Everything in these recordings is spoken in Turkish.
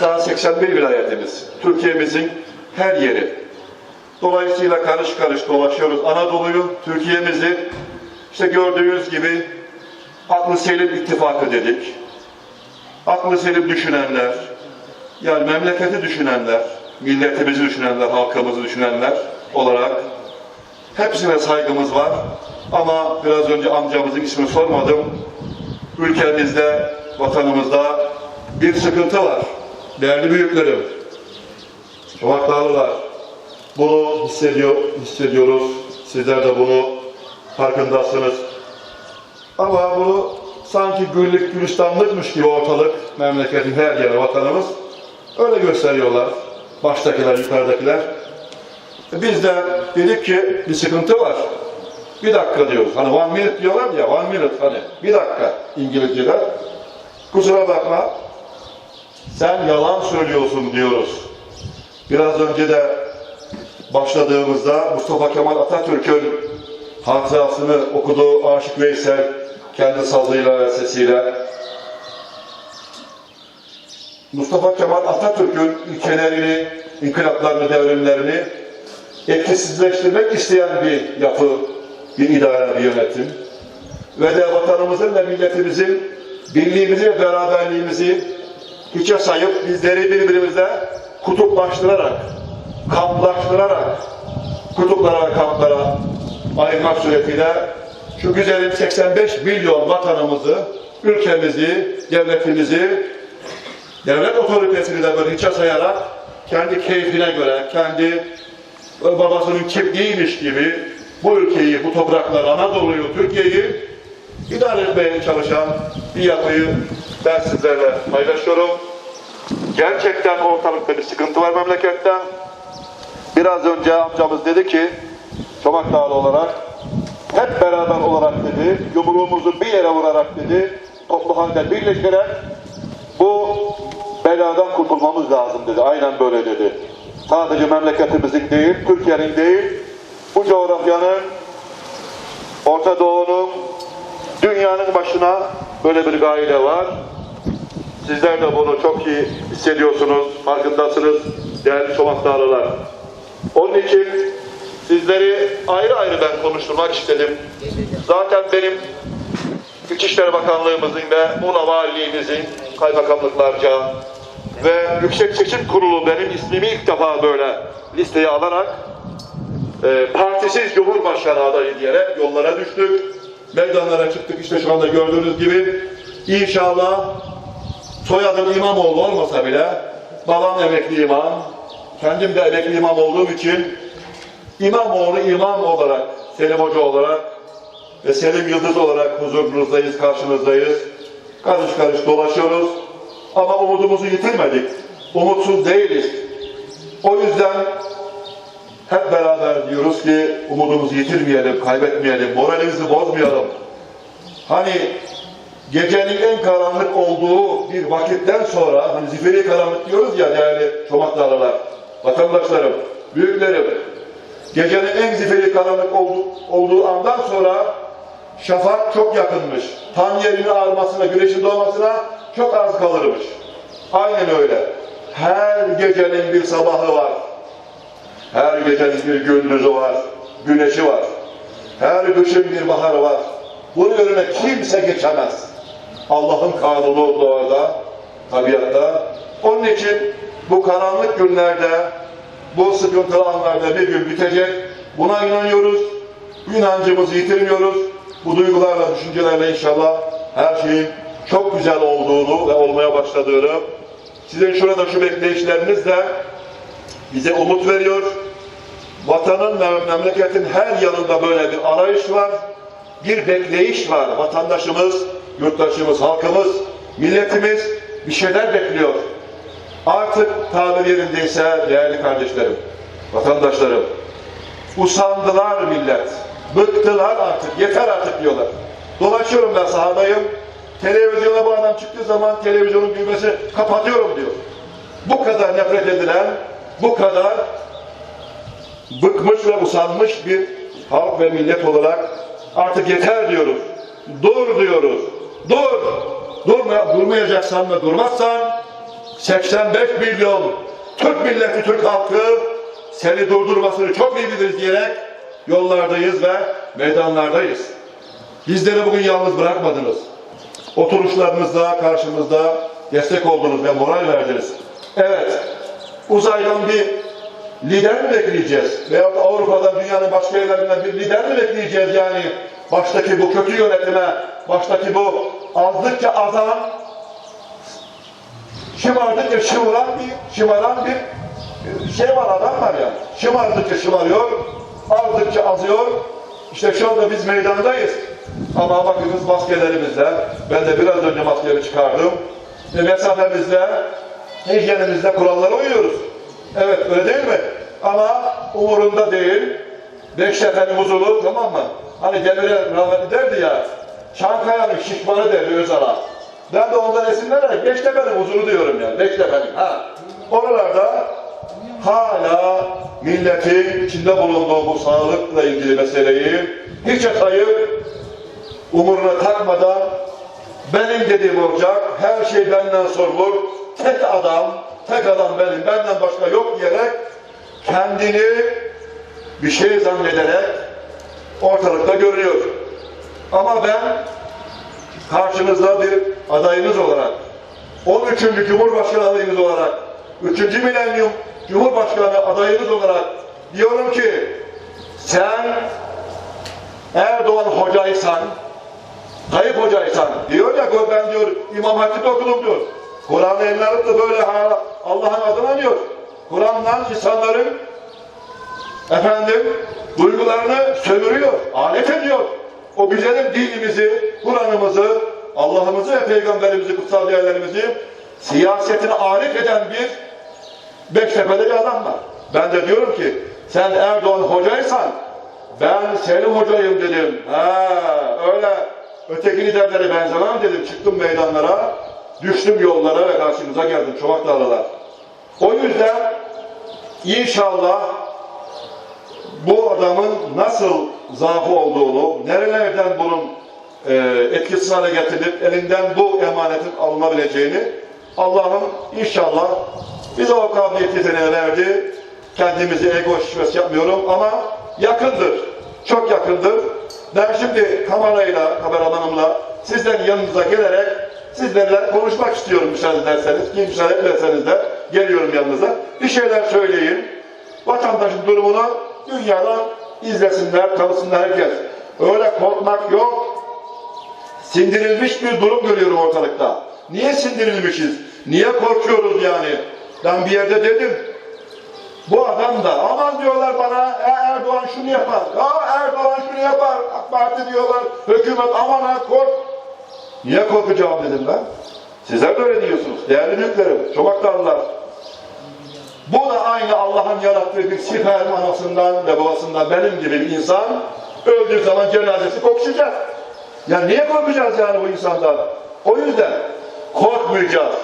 Daha 81 vilayetimiz, Türkiye'mizin her yeri. Dolayısıyla karış karış dolaşıyoruz Anadolu'yu, Türkiye'mizi. İşte gördüğünüz gibi aklı selim ittifakı dedik. Aklı selim düşünenler, yani memleketi düşünenler, milletimizi düşünenler, halkımızı düşünenler olarak hepsine saygımız var. Ama biraz önce amcamızın ismini sormadım. Ülkemizde, vatanımızda bir sıkıntı var. Değerli büyüklerim, Çomaklarlılar, bunu hissediyor, hissediyoruz. Sizler de bunu farkındasınız. Ama bunu sanki güllük gülistanlıkmış gibi ortalık, memleketin her yeri, vatanımız öyle gösteriyorlar. Baştakiler, yukarıdakiler. Biz de dedik ki bir sıkıntı var. Bir dakika diyoruz. Hani one minute diyorlar ya, one minute hani. Bir dakika İngilizceler. Kusura bakma, sen yalan söylüyorsun diyoruz. Biraz önce de başladığımızda Mustafa Kemal Atatürk'ün hatırasını okuduğu Aşık Veysel kendi sazıyla ve sesiyle. Mustafa Kemal Atatürk'ün ilkelerini, inkılaplarını, devrimlerini etkisizleştirmek isteyen bir yapı, bir idare, bir yönetim. Ve de vatanımızın ve milletimizin birliğimizi ve beraberliğimizi hiçe sayıp bizleri birbirimizle kutuplaştırarak, kamplaştırarak, kutuplara ve kamplara ayırmak suretiyle şu güzelim 85 milyon vatanımızı, ülkemizi, devletimizi, devlet otoritesini de böyle hiçe sayarak kendi keyfine göre, kendi babasının kimliğiymiş gibi bu ülkeyi, bu toprakları, Anadolu'yu, Türkiye'yi idare etmeye çalışan bir yapıyı ben sizlerle paylaşıyorum. Gerçekten ortalıkta bir sıkıntı var memlekette. Biraz önce amcamız dedi ki, Çomak Dağlı olarak, hep beraber olarak dedi, yumruğumuzu bir yere vurarak dedi, toplu halde birleşerek bu beladan kurtulmamız lazım dedi. Aynen böyle dedi. Sadece memleketimizin değil, Türkiye'nin değil, bu coğrafyanın, Orta Doğu'nun, dünyanın başına böyle bir gaile var. Sizler de bunu çok iyi hissediyorsunuz, farkındasınız değerli Çomaklarlılar. Onun için sizleri ayrı ayrı ben konuşturmak istedim. Zaten benim İçişleri Bakanlığımızın ve Muğla Valiliğimizin kaymakamlıklarca ve Yüksek Seçim Kurulu benim ismimi ilk defa böyle listeye alarak e, partisiz Cumhurbaşkanı adayı diyerek yollara düştük. Meydanlara çıktık işte şu anda gördüğünüz gibi. İnşallah soyadım İmamoğlu olmasa bile babam emekli imam, kendim de emekli imam olduğum için İmamoğlu imam olarak, Selim Hoca olarak ve Selim Yıldız olarak huzurunuzdayız, karşınızdayız. Karış karış dolaşıyoruz. Ama umudumuzu yitirmedik. Umutsuz değiliz. O yüzden hep beraber diyoruz ki umudumuzu yitirmeyelim, kaybetmeyelim, moralimizi bozmayalım. Hani gecenin en karanlık olduğu bir vakitten sonra, hani zifiri karanlık diyoruz ya değerli çomaklarlar, vatandaşlarım, büyüklerim, gecenin en zifiri karanlık olduğu, andan sonra şafak çok yakınmış. Tan yerinin ağarmasına, güneşin doğmasına çok az kalırmış. Aynen öyle. Her gecenin bir sabahı var. Her gecenin bir gündüzü var. Güneşi var. Her kışın bir baharı var. Bunun önüne kimse geçemez. Allah'ın kanunu doğada, tabiatta. Onun için bu karanlık günlerde, bu sıkıntılı anlarda bir gün bitecek. Buna inanıyoruz. Bu inancımızı yitirmiyoruz. Bu duygularla, düşüncelerle inşallah her şeyin çok güzel olduğunu ve olmaya başladığını, sizin şurada şu bekleyişleriniz de bize umut veriyor. Vatanın ve memleketin her yanında böyle bir arayış var. Bir bekleyiş var. Vatandaşımız, yurttaşımız, halkımız, milletimiz bir şeyler bekliyor. Artık tabir yerindeyse değerli kardeşlerim, vatandaşlarım, usandılar millet. Bıktılar artık, yeter artık diyorlar. Dolaşıyorum ben sahadayım. Televizyona bu adam çıktığı zaman televizyonun düğmesi kapatıyorum diyor. Bu kadar nefret edilen, bu kadar bıkmış ve usanmış bir halk ve millet olarak artık yeter diyoruz. Dur diyoruz. Dur. Durma, durmayacaksan da durmazsan 85 milyon Türk milleti, Türk halkı seni durdurmasını çok iyi biliriz diyerek yollardayız ve meydanlardayız. Bizleri bugün yalnız bırakmadınız. Oturuşlarınızda, karşımızda destek oldunuz ve moral verdiniz. Evet, uzaydan bir lider mi bekleyeceğiz? Veyahut da Avrupa'dan, dünyanın başka yerlerinden bir lider mi bekleyeceğiz yani? Baştaki bu kötü yönetime, baştaki bu azdıkça azan, şımardıkça şımaran bir, şımaran bir şey var, adam var ya. Şımardıkça şımarıyor, azdıkça azıyor. İşte şu anda biz meydandayız. Ama bakınız maskelerimizle, ben de biraz önce maskemi çıkardım. E, mesafemizle, hijyenimizle kurallara uyuyoruz. Evet öyle değil mi? Ama umurunda değil. Beştepe'nin huzuru tamam mı? Hani Demir'e rahmetli derdi ya, Çankaya'nın şişmanı derdi Özal'a. Ben de ondan esinlenerek Beştepe'nin huzuru diyorum yani. Beştepe'nin. Ha. Oralarda hala milletin içinde bulunduğu bu sağlıkla ilgili meseleyi hiçe sayıp umuruna takmadan benim dediğim olacak, her şey benden sorulur, tek adam, tek adam benim, benden başka yok diyerek kendini bir şey zannederek ortalıkta görünüyor. Ama ben karşınızda bir adayınız olarak, 13. Cumhurbaşkanı adayınız olarak, 3. milenyum Cumhurbaşkanı adayınız olarak diyorum ki sen Erdoğan hocaysan, kayıp hocaysan, diyor ya ben diyor İmam Hatip okudum diyor. Kur'an'ı eline alıp da böyle Allah'ın adına diyor. Kur'an'dan insanların efendim duygularını sömürüyor, alet ediyor. O güzelim dinimizi, Kur'an'ımızı, Allah'ımızı ve Peygamberimizi, kutsal değerlerimizi siyasetine alet eden bir Beştepe'de bir adam var. Ben de diyorum ki sen Erdoğan hocaysan ben senin hocayım dedim. Ha, öyle öteki liderlere benzemem dedim. Çıktım meydanlara, düştüm yollara ve karşınıza geldim. Çomak tarlalar. O yüzden inşallah bu adamın nasıl zaafı olduğunu, nerelerden bunun e, etkisiz hale getirilip elinden bu emanetin alınabileceğini Allah'ım inşallah bize o kabiliyet yeteneği verdi. Kendimizi ego şişmesi yapmıyorum ama yakındır. Çok yakındır. Ben şimdi kamerayla, kameramanımla sizden yanınıza gelerek sizlerle konuşmak istiyorum müsaade ederseniz. Ki müsaade ederseniz de geliyorum yanınıza. Bir şeyler söyleyin. Vatandaşın durumunu dünyadan izlesinler, tanısınlar herkes. Öyle korkmak yok. Sindirilmiş bir durum görüyorum ortalıkta. Niye sindirilmişiz? Niye korkuyoruz yani? Ben bir yerde dedim. Bu adam da aman diyorlar bana "E, Erdoğan şunu yapar. Ya Erdoğan şunu yapar. AK Parti diyorlar. Hükümet aman ha kork. Niye korkacağım dedim ben. Sizler de öyle diyorsunuz. Değerli büyüklerim, çomaklarlar. Bu da aynı Allah'ın yarattığı bir siper anasından ve babasından benim gibi bir insan öldüğü zaman cenazesi kokuşacak. Ya niye korkacağız yani bu insandan? O yüzden korkmayacağız.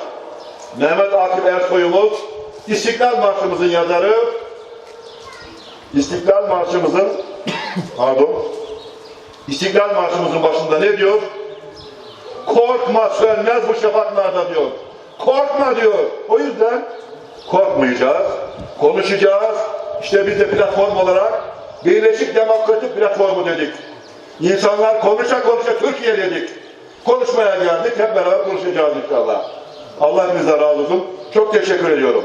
Mehmet Akif Ersoy'umuz İstiklal Marşımızın yazarı İstiklal Marşımızın pardon İstiklal Marşımızın başında ne diyor? Korkma sönmez bu şafaklarda diyor. Korkma diyor. O yüzden korkmayacağız, konuşacağız. İşte biz de platform olarak Birleşik Demokratik Platformu dedik. İnsanlar konuşa konuşa Türkiye dedik. Konuşmaya geldik, hep beraber konuşacağız inşallah. Allah hepinize razı olsun. Çok teşekkür ediyorum.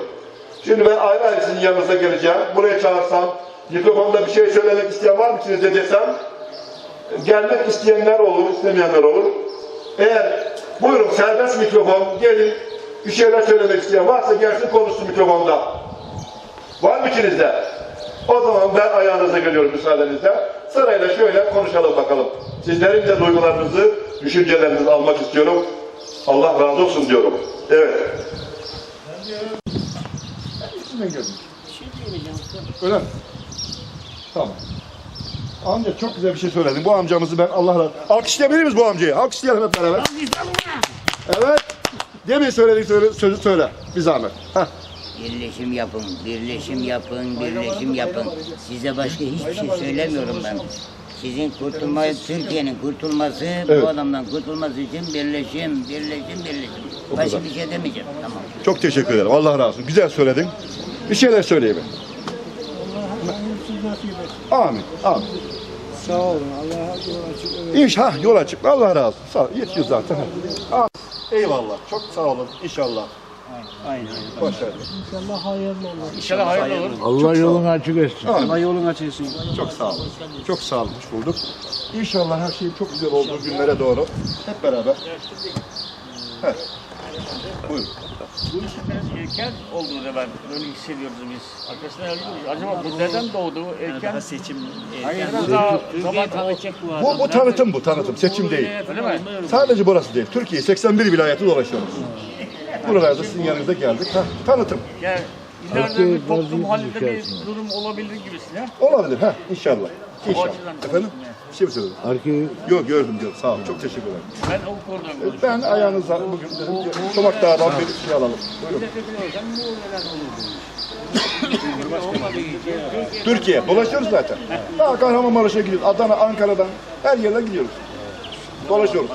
Şimdi ben ayrı ayrı sizin yanınıza geleceğim. Buraya çağırsam, mikrofonda bir şey söylemek isteyen var mı içinizde desem, gelmek isteyenler olur, istemeyenler olur. Eğer buyurun serbest mikrofon, gelin bir şeyler söylemek isteyen varsa gelsin konuşsun mikrofonda. Var mı içinizde? O zaman ben ayağınıza geliyorum müsaadenizle. Sırayla şöyle konuşalım bakalım. Sizlerin de duygularınızı, düşüncelerinizi almak istiyorum. Allah razı olsun diyorum. Evet. İçinden geldim. Öyle mi? Tamam. Amca çok güzel bir şey söyledin. Bu amcamızı ben Allah razı Alkışlayabilir miyiz bu amcayı? Alkışlayalım hep beraber. Evet. Demin söylediğin söyle, sözü söyle. Bir zahmet. Heh. Birleşim yapın, birleşim yapın, birleşim yapın. Size başka hiçbir şey söylemiyorum ben. Sizin kurtulma, Türkiye'nin kurtulması, Evet. bu adamdan kurtulması için birleşim, birleşim, birleşim. Başka bir şey demeyeceğim. Tamam. Çok teşekkür ederim. Allah razı olsun. Güzel söyledin. Bir şeyler söyleyeyim. Amin. Amin. Sağ olun. Allah yol açık. İş ha yol açık. Allah razı olsun. Sağ ol. Yetiyor zaten. Amin. Eyvallah. Çok sağ olun. İnşallah. Aynen. Başarılı. İnşallah hayırlı olur. İnşallah hayırlı olur. Allah yolunu açık etsin. Amin. Allah yolunu açık etsin. Çok sağ olun. Çok sağ olun. Hoş bulduk. İnşallah her şeyin çok güzel olduğu günlere doğru hep beraber. Heh. Buyurun. Bu işin biraz erken olduğunu ben öyle hissediyoruz biz. Arkasına alıyoruz. Acaba bu neden doğdu? Erken Daha seçim Hayır, biraz daha zaman tanıyacak bu adam. Bu, bu tanıtım bu tanıtım. Seçim değil. Öyle mi? Sadece burası değil. Türkiye 81 vilayeti dolaşıyoruz. Buralarda sizin yanınıza geldik. Ha, tanıtım. Yani ileride bir toplum halinde bir durum olabilir gibisine. Olabilir ha inşallah. İnşallah. Efendim? Bir şey mi söyledin? Arkayı Yok gördüm gördüm. Sağ olun. Çok teşekkür ederim. Ben o konuda konuşuyorum. Ben ayağınıza bugün dedim ki Çomak Dağı'dan bir şey alalım. Buyurun. Türkiye. Dolaşıyoruz zaten. Daha Kahramanmaraş'a gidiyoruz. Adana, Ankara'dan her yerine gidiyoruz. Dolaşıyoruz.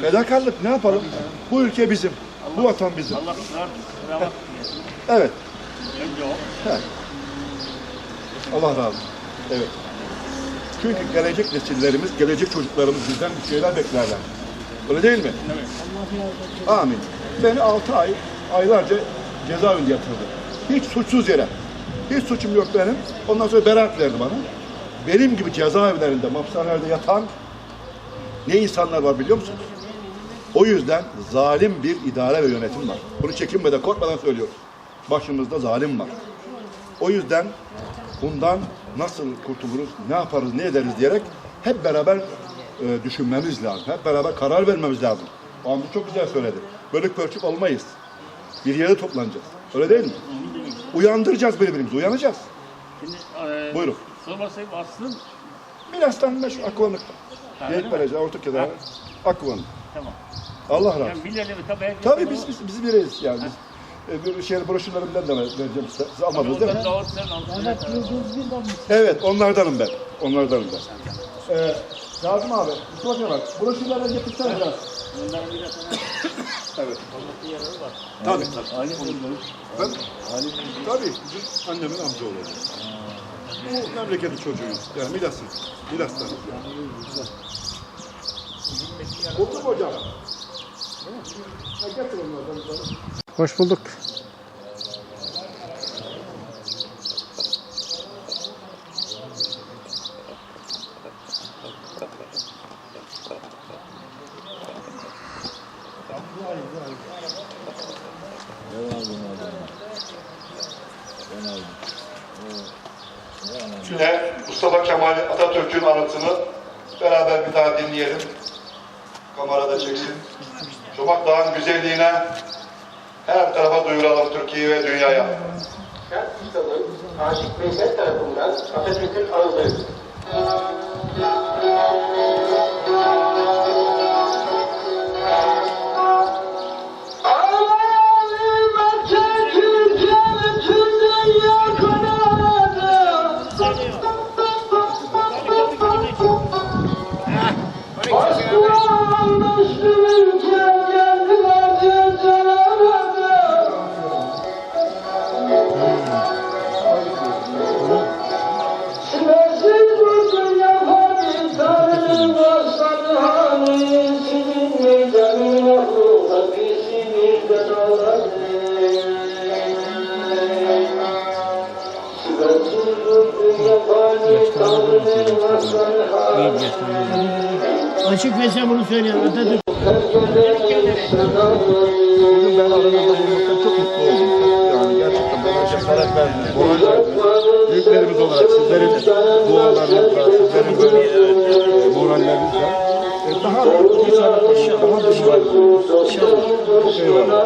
Fedakarlık ne yapalım? Bu ülke bizim. Bu vatan bizim. Allah sırar, sıramak Evet. önce o. Allah razı olsun. Evet. Çünkü gelecek nesillerimiz, gelecek çocuklarımız bizden bir şeyler beklerler. Öyle değil mi? Amin. Beni 6 ay, aylarca cezaevinde yatırdı. Hiç suçsuz yere. Hiç suçum yok benim. Ondan sonra beraat verdi bana. Benim gibi cezaevlerinde, hapishanelerde yatan ne insanlar var biliyor musunuz? O yüzden zalim bir idare ve yönetim var. Bunu çekinmeden, korkmadan söylüyorum. Başımızda zalim var. O yüzden bundan nasıl kurtuluruz, ne yaparız, ne ederiz diyerek hep beraber e, düşünmemiz lazım. Hep beraber karar vermemiz lazım. O amca çok güzel söyledi. Bölük pörçük olmayız. Bir yere toplanacağız. Öyle değil mi? Uyandıracağız birbirimizi, uyanacağız. Şimdi e, Buyurun. sormasayım aslında Milas'tan meşhur Akvanlık'ta. Geyikbaleci, Ortaköy'de, Akvanlık. tamam. Allah razı Yani olsun. bilelim tabii. Tabii biz, biz, biz bireyiz yani. Biz, bir şey broşürlerimden de vereceğim size. Siz almadınız değil mi? Evet, onlardanım ben. Onlardanım ben. Ee, Kazım abi, Mustafa Kemal, broşürlerden getirsene biraz. evet. Tabii, tabii. Ben, tabii, bizim annemin amcaoğlu. Bu memleketin çocuğuyuz. Yani Milas'ın. Milas'tan. Mu hocam? Hoş bulduk. Yine Mustafa Kemal Atatürk'ün anıtını beraber bir daha dinleyelim. Kamerada çeksin. Çomak Dağı'nın güzelliğine her tarafa duyuralım Türkiye ve dünyaya. Kent kitabı Aşık Veysel tarafından Atatürk'ün anıları. Açık Bugün ben aranızda bulunmaktan çok mutlu. Yani gerçekten bana cesaret verdiniz, moral verdiniz. Büyüklerimiz olarak sizlerin dualarınızla, sizlerin böyle e, e, daha da cesaret daha da moral İnşallah. Eyvallah.